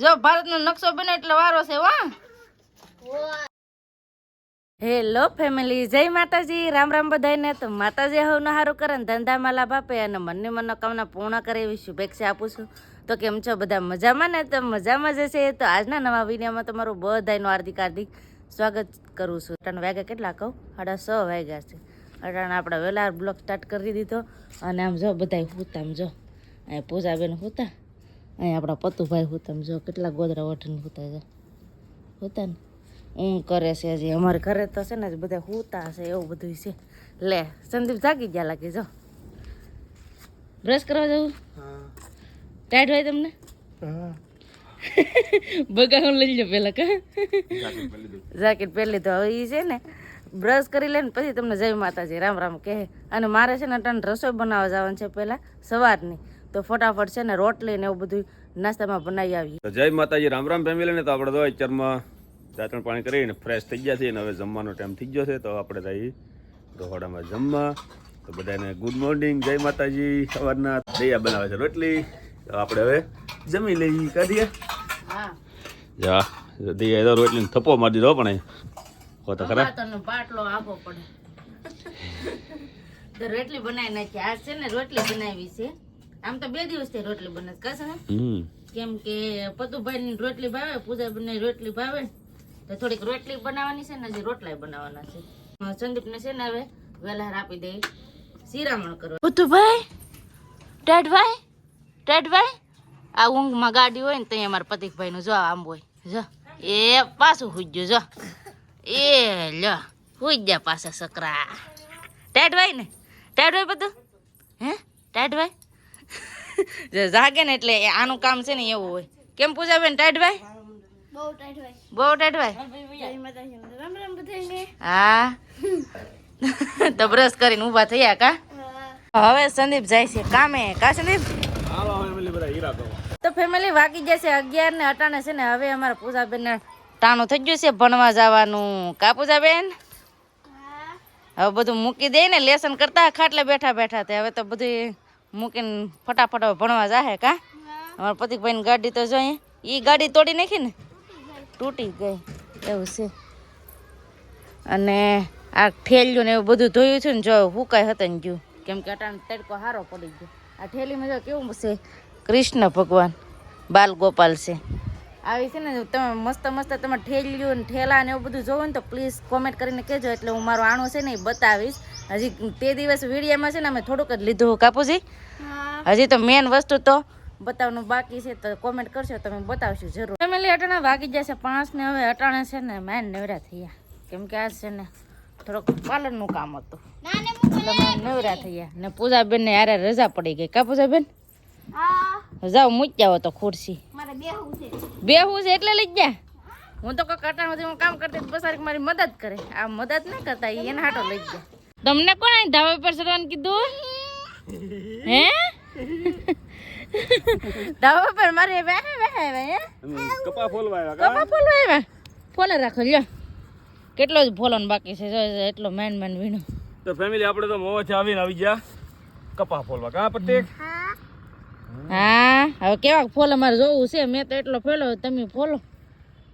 જો ભારતનો નકશો બને એટલે વારો છે વા હેલો ફેમિલી જય માતાજી. રામ રામ બધાને તો માતાજી હવનો હારું કરે ને ધંધામાં લાભ આપે અને મનની મનોકામના પૂર્ણ કરે એવી શુભેચ્છા આપું છું. તો કેમ છો બધા? મજામાં ને? તો મજામાં જ છે તો આજના નવા વિડીયોમાં તમારું બધાનું હાર્દિક હાર્દિક સ્વાગત કરું છું. ત્રણ વાગ્યા કેટલા કહું? સાડા છ વાગ્યા છે. અટાણે આપણે વહેલા બ્લોક સ્ટાર્ટ કરી દીધો. અને આમ જો બધા હુતા, આમ જો. અહીંયા પૂજાબેન હુતા. અહીંયા આપણા પતુભાઈ હોતા જો કેટલા ગોદરા વઠીને હોતા છે. હોતા ને? ઊં કરે છે હજી. અમારે ઘરે તો છે ને બધા હોતા હશે એવું બધું છે. લે સંદીપ જાગી ગયા લાગે જો. બ્રશ કરવા જવું ટાઈટ હોય તમને? બગાવું લઈ લો પેલા કા? જાકેટ પહેરી લીધું. હવે એ છે ને બ્રશ કરી લે ને પછી તમને જય માતાજી રામ રામ કહે. અને મારે છે ને અટન રસોઈ બનાવવા જવાનું છે પહેલાં સવારની. તો ફટાફટ છે ને રોટલી ને એવું બધું નાસ્તામાં બનાવી આવી તો જય માતાજી રામ રામ ફેમિલી ને તો આપણે તો અત્યારમાં દાંતણ પાણી કરીને ફ્રેશ થઈ ગયા છીએ અને હવે જમવાનો ટાઈમ થઈ ગયો છે તો આપણે જઈએ રહોડામાં જમવા. તો બધાને ગુડ મોર્નિંગ જય માતાજી સવારના દૈયા બનાવે છે રોટલી. તો આપણે હવે જમી લઈએ કાઢીએ. હા. જા દૈયા તો રોટલીને થપ્પો મારી દીધો પણ હો તો ખરા. બાટલો આપવો પડે. રોટલી બનાવી નાખી. આજ છે ને રોટલી બનાવી છે. આમ તો બે દિવસથી રોટલી બને કશે ને? હમ. કેમ કે પતુભાઈ ની રોટલી ભાવે પૂજા ની રોટલી ભાવે. તો થોડીક રોટલી બનાવવાની છે ને હજી રોટલા બનાવવાના છે. સંદીપ ને છે ને હવે વેલાહાર આપી દે શિરામણ કરો પતુભાઈ ટેડભાઈ ટેડભાઈ આ ઊંઘમાં ગાડી હોય ને ત્યાં અમારા પતિકભાઈ નું જો આમ હોય. જો એ પાછું હુઈ ગયું જો. એ લો હુઈ ગયા પાછા સકરા. ટેડભાઈ ને? ટેડભાઈ બધું? હે? ટેટભાઈ જો જાગે ને એટલે આનું કામ છે ને એવું હોય. કેમ પૂજાબેન ટાઈટભાઈ બહુ ટાઈટભાઈ હા. તો બ્રશ કરીને ઊભા થયા કા? હવે સંદીપ જાય છે કામે. કા સંદીપ? તો ફેમિલી વાગી જશે અગિયાર ને અટાણે છે ને હવે અમારા પૂજાબેન ને ટાણું થઈ ગયું છે ભણવા જવાનું. કા પૂજાબેન? હવે બધું મૂકી દે ને લેસન કરતા ખાટલે બેઠા બેઠા તે. હવે તો બધું મૂકીને ફટાફટ ભણવા જાહે કા? અમારા પતિકભાઈની ગાડી તો જોઈએ. એ ગાડી તોડી નાખી ને? તૂટી ગઈ. એવું છે. અને આ ઠેલિયું ને એવું બધું ધોયું છે ને જો હુકાય હતા ને ગયું. કેમ કે અટાણ તડકો હારો પડી ગયો. આ ઠેલીમાં જો કેવું છે? કૃષ્ણ ભગવાન બાલ ગોપાલ છે. આવી છે ને તમે મસ્ત મસ્ત તમે ઠેલ્યું ને ઠેલા ને એવું બધું જોવો ને તો પ્લીઝ કોમેન્ટ કરીને કહેજો. એટલે હું મારું આણું છે ને એ બતાવીશ. હજી તે દિવસ વિડીયોમાં છે ને અમે થોડુંક જ લીધું કાપુજી? હજી તો મેન વસ્તુ તો બતાવવાનું બાકી છે તો કોમેન્ટ કરશો તમે બતાવશો જરૂર. ફેમિલી અટાણા વાગી જશે પાંચ ને હવે અટાણા છે ને મેન નવરા થયા. કેમ કે આ છે ને થોડોક પાર્લરનું કામ હતું. એટલે નવરા થયા. ને પૂજાબેન ને યારે રજા પડી ગઈ. કા પૂજાબેન? જાઓ મૂજ જાવ તો ખુરશી. બેહું છે. એટલે લઈ ગયા? હું તો કોઈ સુધી હું કામ કરતી બસ મારી મદદ કરે. આ મદદ ના કરતા એને હાટો લઈ ગયા. તમને કોણ અહીં ધાબા પર ચડવાનું કીધું? હે? ધાબા પર મારે બેહે બેહે હે? કપા ફોલવા આવ્યા કપા ફોલો આવ્યા? ફોલો રાખો લ્યો. કેટલો જ ફોલોન બાકી છે જો જો એટલો મેન મેન વીણો. તો ફેમિલી આપણે તો મોવાથી આવીને આવી ગયા. કપા ફોલવા કા પ્રત્યેક હા હવે કેવા ફોલો મારે જોવું છે મેં તો એટલો ફેલો તમે ફોલો.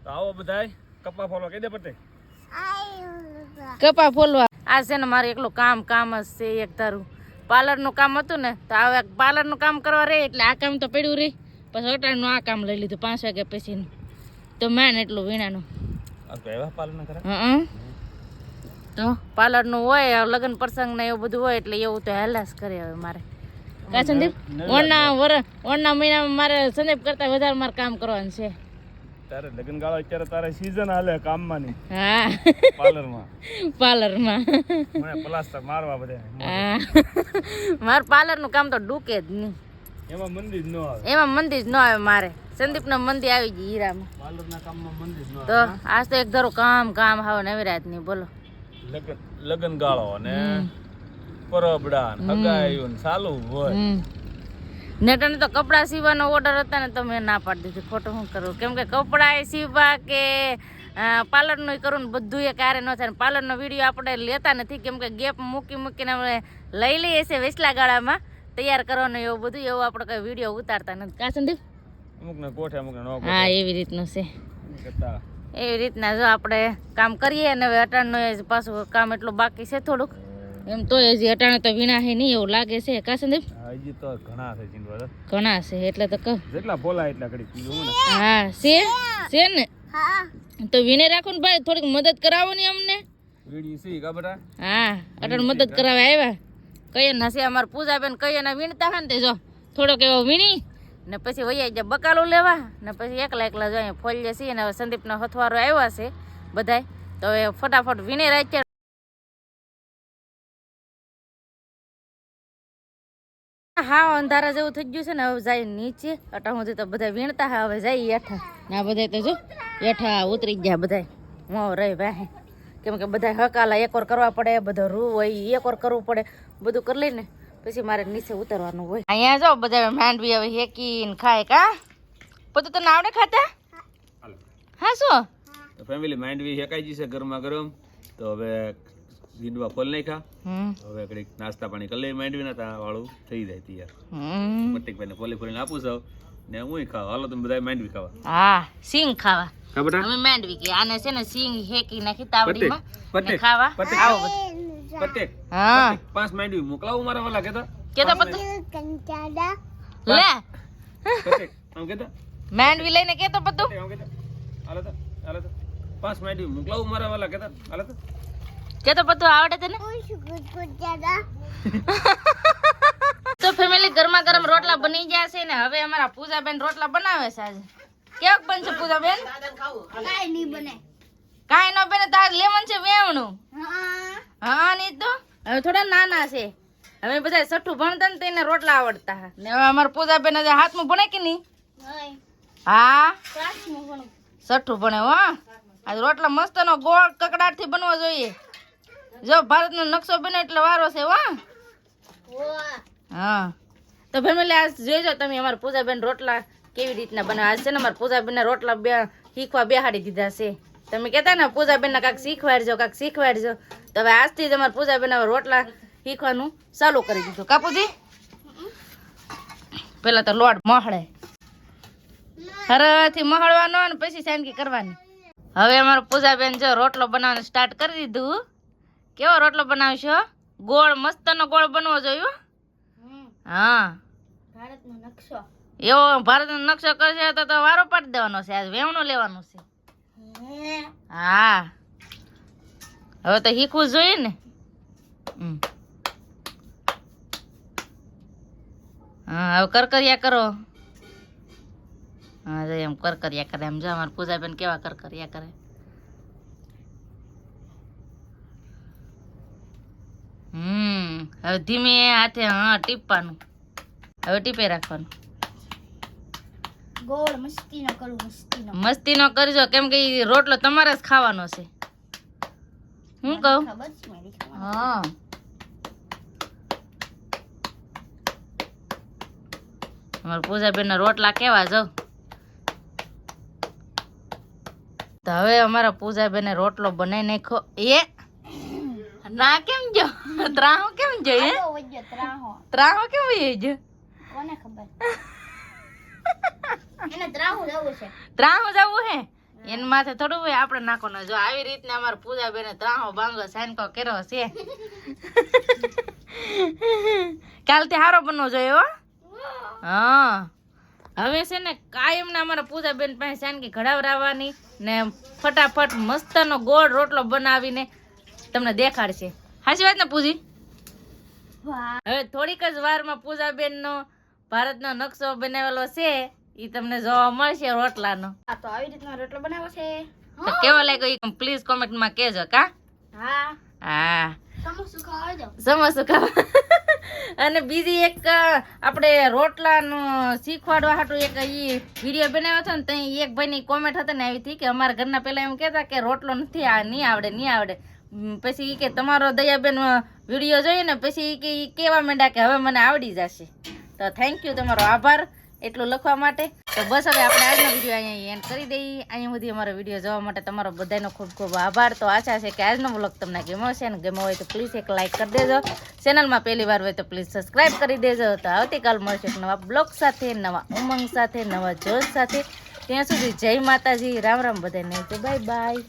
તો આવો બધાય કપા ફોલવા કહી દે પ્રત્યેક કપા ફોલવા. આ છે ને મારે એકલું કામ કામ જ છે એક ધારું પાર્લરનું કામ હતું ને તો હવે પાર્લરનું કામ કરવા રહે એટલે આ કામ તો પડ્યું રહી. પછી અટાણનું આ કામ લઈ લીધું પાંચ વાગ્યા પછીનું. તો મેન એટલું વીણાનું. પાલન તો પાર્લરનું હોય લગ્ન પ્રસંગ ને એવું બધું હોય એટલે એવું તો હેલાસ કરે હવે મારે. કા સંદીપ? ઓણના વર ઓણના મહિનામાં મારે સંદીપ કરતા વધારે મારે કામ કરવાનું છે. તારે લગ્ન ગાળો અત્યારે તારે સીઝન હાલે કામમાં ની હા. પાર્લરમાં. પાર્લરમાં. મને પ્લાસ્ટર મારવા બધે. હા. મારે પાર્લરનું કામ તો ડૂકે જ નહીં. એમાં મંદિર ન આવે. એમાં મંદિર ન આવે મારે. સંદીપના મંદિર આવી ગઈ હીરામાં. પાર્લરના કામમાં મંદિર ન તો આજ તો એક ધારો કામ કામ હાવ નવરાત નહીં બોલો. લગ્ન લગ્ન ગાળો અને પરબડા હગાયું ચાલુ હોય. નેટાને તો કપડા સીવવાનો ઓર્ડર હતા ને તો મેં ના પાડી દીધી. ખોટું શું કરું? કેમ કે એ સીવવા કે પાર્લરનું કરું ને બધું એ ક્યારે ન થાય પાર્લરનો વીડિયો આપણે લેતા નથી. કેમ કે ગેપ મૂકી મૂકીને આપણે લઈ લઈએ છીએ વેસલા ગાળામાં. તૈયાર કરવાનું એવું બધું એવું આપણે કઈ વીડિયો ઉતારતા નથી. કા સંદીપ? અમુક ને કોઠે અમુક ને હા એવી રીતનું છે. એવી રીતના જો આપણે કામ કરીએ ને હવે અટાણનું પાછું કામ એટલું બાકી છે થોડુંક. એમ તો હજી અટાણે તો વીણા હે નહીં એવું લાગે છે. કા સંદીપ? હજી તો ઘણા છે ચીંડવા ઘણા છે એટલે તો કહું. જેટલા બોલા એટલા ઘડી કીધું ને. હા છે? છે ને? તો વીણે રાખો ને ભાઈ થોડીક મદદ કરાવો ને અમને. વીણી છે કા બેટા? હા અટણ મદદ કરાવે આવ્યા. કઈ ના છે અમારે પૂજાબેન કઈ ના વીણતા હા ને તે જો. થોડોક એવો વીણી. ને પછી વૈયા જે બકાલું લેવા ને પછી એકલા એકલા જોઈએ ફોલ છીએ ને હવે સંદીપનો હથવારો આવ્યા છે બધાય. તો એ ફટાફટ વીણે રાખીએ હા અંધારા જેવું થઈ ગયું છે ને હવે જાય નીચે. અટા સુધી તો બધા વીણતા હવે જાય હેઠા. ના બધા તો જો હેઠા ઉતરી ગયા બધા મો રહી વાહે. કેમ કે બધા હકાલા એક વાર કરવા પડે બધો રૂ હોય એકોર કરવું પડે. બધું કરી લઈને પછી મારે નીચે ઉતરવાનું હોય. અહીંયા જો બધા માંડવી હવે હેકીને ખાય કા? બધું તને આવડે ખાતા? હા શું? ફેમિલી માંડવી હેકાઈ જશે ગરમા ગરમ. તો હવે વીંડવા ફોલ નાખ્યા. હવે ઘડીક નાસ્તા પાણી કરી લઈ માંડવી ના વાળું થઈ જાય તૈયાર. હમ. ને ફોલી ફોલીને આપું છું. ને હું ખાવા. હાલો તમે બધા માંડવી ખાવા. હા સિંગ ખાવા. કા અમે માંડવી કે આને છે ને સિંગ હેકી નાખી તાવડીમાં. ને ખાવા. આવો. બધું હા. પાંચ માંડવી મોકલાવું મારા વાલા કેતા? કેતો પતો લે. પટ્ટેક આમ કેતા? માંડવી લઈને કેતો પતો? આમ કેતા? હાલો તો હાલો તો. પાંચ માંડવી મોકલાવું મારા વાલા કેતા? હાલો તો. કેતો પતો આવડે તને? તો ફેમિલી ગરમા ગરમ રોટલા બની ગયા છે ને હવે અમારા પૂજાબેન રોટલા બનાવે છે આજે. કેવક બનશે પૂજાબેન? કાઈ ન બને તાર લેમન છે વેવણું હા. નહીં તો? હવે થોડા નાના છે. હવે બધા સઠ્ઠું ભણતા ને તેને રોટલા આવડતા. ને હવે અમારા પૂજાબેન આજે હાથમાં ભણે કે નહીં? હા? સઠ્ઠું ભણે હો આજે રોટલા મસ્ત નો ગોળ કકડાટથી બનવો જોઈએ. જો ભારત નો નકશો બને એટલે વારો છે વા હા. તો ફેમિલી આ જોઈજો તમે અમારા પૂજાબેન રોટલા કેવી રીતના બનાવે. છે ને અમારા પૂજાબેન રોટલા બે શીખવા બેહાડી દીધા છે. તમે કહેતા ને પૂજાબેન ને કાંઈક શીખવાડજો કાંઈક શીખવાડજો. તો હવે આજથી જ અમારા પૂજાબેન રોટલા શીખવાનું ચાલુ કરી દીધું. કાપુજી? પેલા તો લોટ મહળે. હરથી મહળવાનો અને પછી સાંજકી કરવાની. હવે અમારા પૂજાબેન જો રોટલો બનાવવાનું સ્ટાર્ટ કરી દીધું. કેવો રોટલો બનાવશો ગોળ મસ્તનો ગોળ બનવો જોઈએ ભારતનો હા એવો ભારતનો નકશો કરશે તો તો વારો પાડી દેવાનો છે આજ વેવણું લેવાનું છે. હા? હવે તો શીખવું જોઈએ ને. હા હવે કરકરિયા કરો. હા એમ કરકરિયા કરે. એમ જો અમારા પૂજાબેન કેવા કરકરિયા કરે. હવે ધીમે હાથે હા ટીપવાનું. હવે ટીપે રાખવાનું. ગોળ મસ્તી નો કરું કરજો કેમ કે રોટલો તમારે જ ખાવાનો છે. હું કહું? હા. અમારા પૂજાબેન રોટલા કેવા જો તો હવે અમારા પૂજાબેન રોટલો બનાવી નાખો એ? ના કેમ જો? ત્રાહો કેમ જો એ તો વજ્જો ત્રાહો. ત્રાહો કેમ એ જો? કોને ખબર? એને ત્રાહુ જવું છે. ત્રાહો જવું હે? એના માથે થોડું હોય આપણે નાખવાનું જો. આવી રીતના અમારા પૂજાબેને ત્રાહો બાંગો સાનકો કર્યો છે. કાલથી હારો બનવો જોઈએ હો. હા. હવે છે ને કાયમના અમારા પૂજાબેન પાસે સાનકી ઘડાવરાવાની ને ફટાફટ મસ્તનો ગોળ રોટલો બનાવીને તમને દેખાડશે. સાચી વાત ને પૂજી? વાહ હવે થોડીક જ વારમાં પૂજાબેનનો ભારતનો નકશો બનાવેલો છે એ તમને જોવા મળશે રોટલાનો. આ તો આવી રીતનો રોટલો બનાવ્યો છે. તો કેવો લાગ્યો એ પ્લીઝ કોમેન્ટમાં કહેજો કા? હા. હા. સમોસું ખાવા જાવ સમોસું ખાવા. અને બીજી એક આપણે રોટલાનું શીખવાડવા હાટું એક ઈ વીડિયો બનાવ્યો હતો ને ત્યાં એક ભાઈની કોમેન્ટ હતી ને આવી હતી કે અમારા ઘરના પેલા એમ કહેતા કે રોટલો નથી આ નહીં આવડે નહીં આવડે. પછી કે તમારો દયાબેન વીડિયો જોઈએ ને પછી કે કેવા માંડ્યા કે હવે મને આવડી જશે. તો થેન્ક યુ તમારો આભાર એટલું લખવા માટે. તો બસ હવે આપણે આજનો વીડિયો અહીંયા એન્ડ કરી દઈએ. અહીંયા સુધી અમારો વીડિયો જોવા માટે તમારો બધાનો ખૂબ ખૂબ આભાર. તો આશા છે કે આજનો બ્લોગ તમને ગમ્યો છે અને ગમ્યો હોય તો પ્લીઝ એક લાઇક કરી દેજો. ચેનલમાં પહેલી વાર હોય તો પ્લીઝ સબસ્ક્રાઇબ કરી દેજો. તો આવતીકાલ મળશે નવા બ્લોગ સાથે, નવા ઉમંગ સાથે, નવા જોશ સાથે. ત્યાં સુધી જય માતાજી. રામ રામ બધાને. Bye bye